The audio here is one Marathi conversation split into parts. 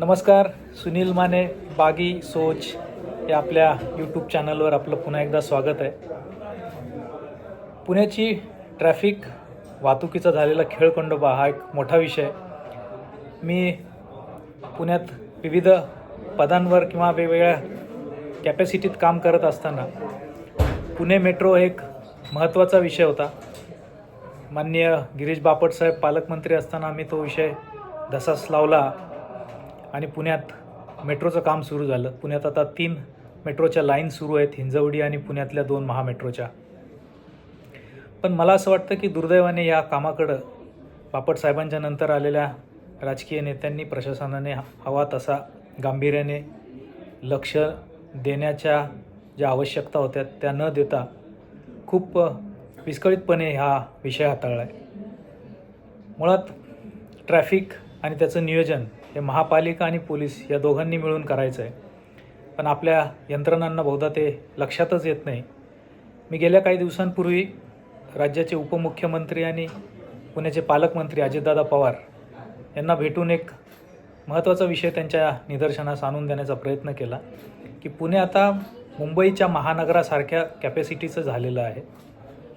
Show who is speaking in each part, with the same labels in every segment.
Speaker 1: नमस्कार सुनील माने बागी सोच या आपल्या यूट्यूब चॅनलवर आपलं पुन्हा एकदा स्वागत आहे. पुण्याची ट्रॅफिक वाहतुकीचा झालेला खेळखंडोबा हा एक मोठा विषय मी पुण्यात विविध पदांवर किंवा वेगवेगळ्या कॅपॅसिटीत काम करत असताना पुणे मेट्रो एक महत्त्वाचा विषय होता. माननीय गिरीश बापट साहेब पालकमंत्री असताना आम्ही तो विषय धसास लावला. आणि पुण्यात मेट्रोचं काम सुरू झालं. पुण्यात आता तीन मेट्रोच्या लाईन सुरू आहेत हिंजवडी आणि पुण्यातल्या दोन महामेट्रोच्या. पण मला असं वाटतं की दुर्दैवाने या कामाकडं बापट साहेबांच्या नंतर आलेल्या राजकीय नेत्यांनी प्रशासनाने हवा तसा गांभीर्याने लक्ष देण्याच्या ज्या आवश्यकता होत्या त्या न देता खूप विस्कळीतपणे हा विषय हाताळला आहे. मुळात ट्रॅफिक आणि त्याचं नियोजन हे महापालिका आणि पोलीस या दोघांनी मिळून करायचं आहे पण आपल्या यंत्रणांना बहुधा ते लक्षातच येत नाही. मी गेल्या काही दिवसांपूर्वी राज्याचे उपमुख्यमंत्री आणि पुण्याचे पालकमंत्री अजितदादा पवार यांना भेटून एक महत्त्वाचा विषय त्यांच्या निदर्शनास आणून देण्याचा प्रयत्न केला की पुणे आता मुंबईच्या महानगरासारख्या कॅपॅसिटीचं झालेलं आहे.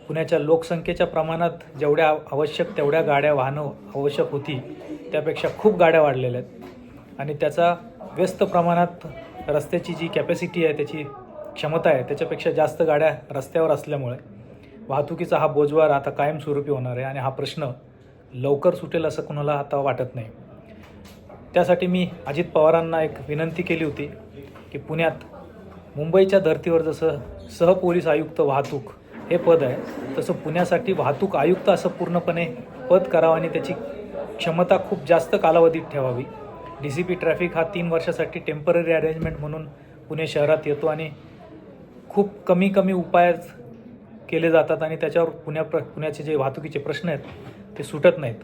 Speaker 1: पुण्याच्या लोकसंख्येच्या प्रमाणात जेवढ्या आवश्यक तेवढ्या गाड्या वाहनं आवश्यक होती त्यापेक्षा खूप गाड्या वाढलेल्या आहेत. आणि त्याचा व्यस्त प्रमाणात रस्त्याची जी कॅपॅसिटी आहे त्याची क्षमता आहे त्याच्यापेक्षा जास्त गाड्या रस्त्यावर असल्यामुळे वाहतुकीचा हा बोजवार आता कायमस्वरूपी होणार आहे आणि हा प्रश्न लवकर सुटेल असं कोणाला आता वाटत नाही. त्यासाठी मी अजित पवारांना एक विनंती केली होती की पुण्यात मुंबईच्या धर्तीवर जसं सहपोलीस आयुक्त वाहतूक हे पद आहे तसं पुण्यासाठी वाहतूक आयुक्त असं पूर्णपणे पद करावं आणि त्याची क्षमता खूप जास्त कालावधीत ठेवावी. डी सी पी ट्रॅफिक हा तीन वर्षासाठी टेंपररी अरेंजमेंट म्हणून पुणे शहरात येतो आणि खूप कमी कमी उपाय केले जातात आणि त्याच्यावर पुण्या प्र पुण्याचे जे वाहतुकीचे प्रश्न आहेत ते सुटत नाहीत.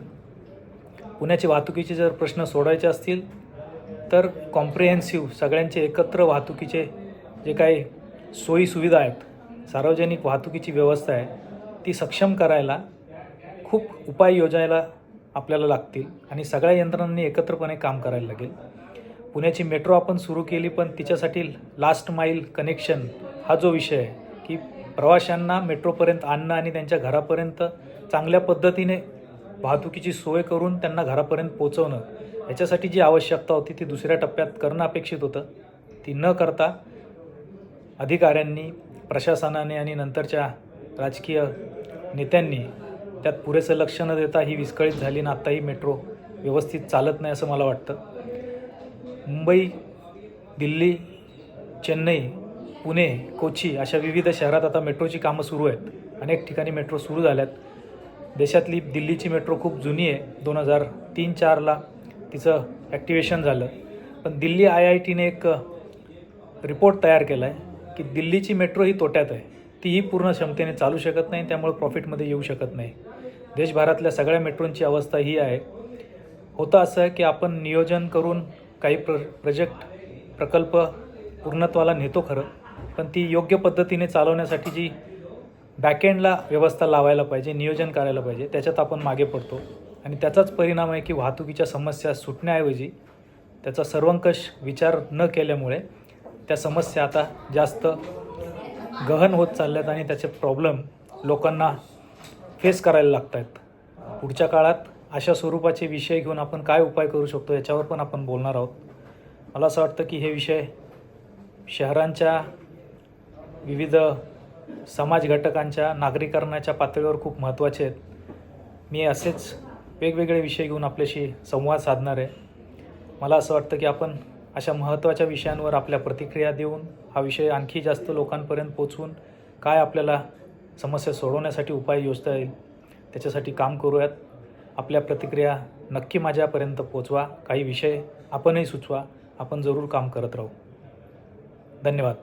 Speaker 1: पुण्याचे वाहतुकीचे जर प्रश्न सोडायचे असतील तर कॉम्प्रिहेन्सिव्ह सगळ्यांचे एकत्र वाहतुकीचे जे काही सोयी सुविधा आहेत सार्वजनिक वाहतुकीची व्यवस्था आहे ती सक्षम करायला खूप उपाय योजायला आपल्याला लागतील आणि सगळ्या यंत्रणांनी एकत्रपणे काम करायला लागेल. पुण्याची मेट्रो आपण सुरू केली पण तिच्यासाठी लास्ट माईल कनेक्शन हा जो विषय आहे की प्रवाशांना मेट्रोपर्यंत आणणं आणि त्यांच्या घरापर्यंत चांगल्या पद्धतीने वाहतुकीची सोय करून त्यांना घरापर्यंत पोचवणं याच्यासाठी जी आवश्यकता होती ती दुसऱ्या टप्प्यात करणं अपेक्षित होतं. ती न करता अधिकाऱ्यांनी प्रशासनाने आणि नंतरच्या राजकीय नेत्यांनी त्यात पुरेसं लक्ष न देता ही विस्कळीत झाली ना आत्ताही मेट्रो व्यवस्थित चालत नाही असं मला वाटतं. मुंबई दिल्ली चेन्नई पुणे कोची अशा विविध शहरात आता मेट्रोची कामं सुरू आहेत. अनेक ठिकाणी मेट्रो सुरू झाल्यात. देशातली दिल्लीची मेट्रो खूप जुनी आहे. दोन हजार तीन चारला तिचं ॲक्टिवेशन झालं. पण दिल्ली आय आय टीने एक रिपोर्ट तयार केला आहे की दिल्लीची मेट्रो ही तोट्यात आहे. तीही पूर्ण क्षमतेने चालू शकत नाही त्यामुळे प्रॉफिटमध्ये येऊ शकत नाही. देशभरातल्या सगळ्या मेट्रोंची अवस्था ही आहे. होतं असं आहे की आपण नियोजन करून काही प्र प्रोजेक्ट प्रकल्प पूर्णत्वाला नेतो खरं. पण ती योग्य पद्धतीने चालवण्यासाठी जी बॅकएंडला व्यवस्था लावायला पाहिजे नियोजन करायला पाहिजे त्याच्यात आपण मागे पडतो. आणि त्याचाच परिणाम आहे की वाहतुकीच्या समस्या सुटण्याऐवजी त्याचा सर्वंकष विचार न केल्यामुळे त्या समस्या आता जास्त गहन होत चालल्यात आणि त्याचे प्रॉब्लेम लोकांना फेस करायला लागत आहेत पुढच्या काळात अशा स्वरूपाचे विषय घेऊन आपण काय उपाय करू शकतो याच्यावर पण आपण बोलणार आहोत. मला असं वाटतं की हे विषय शहरांच्या विविध समाज घटकांच्या नागरीकरणाच्या पातळीवर खूप महत्त्वाचे आहेत. मी असेच वेगवेगळे विषय घेऊन आपल्याशी संवाद साधणार. आहे मला असं वाटतं की आपण अशा महत्त्वाच्या विषयांवर आपल्या प्रतिक्रिया देऊन हा विषय आणखी जास्त लोकांपर्यंत पोचवून काय आपल्याला समस्या सोडवण्यासाठी उपाय योजता येईल. त्याच्यासाठी काम करूयात. आपल्या प्रतिक्रिया नक्की माझ्यापर्यंत पोचवा. काही विषय आपणही सुचवा. आपण जरूर काम करत राहू. धन्यवाद.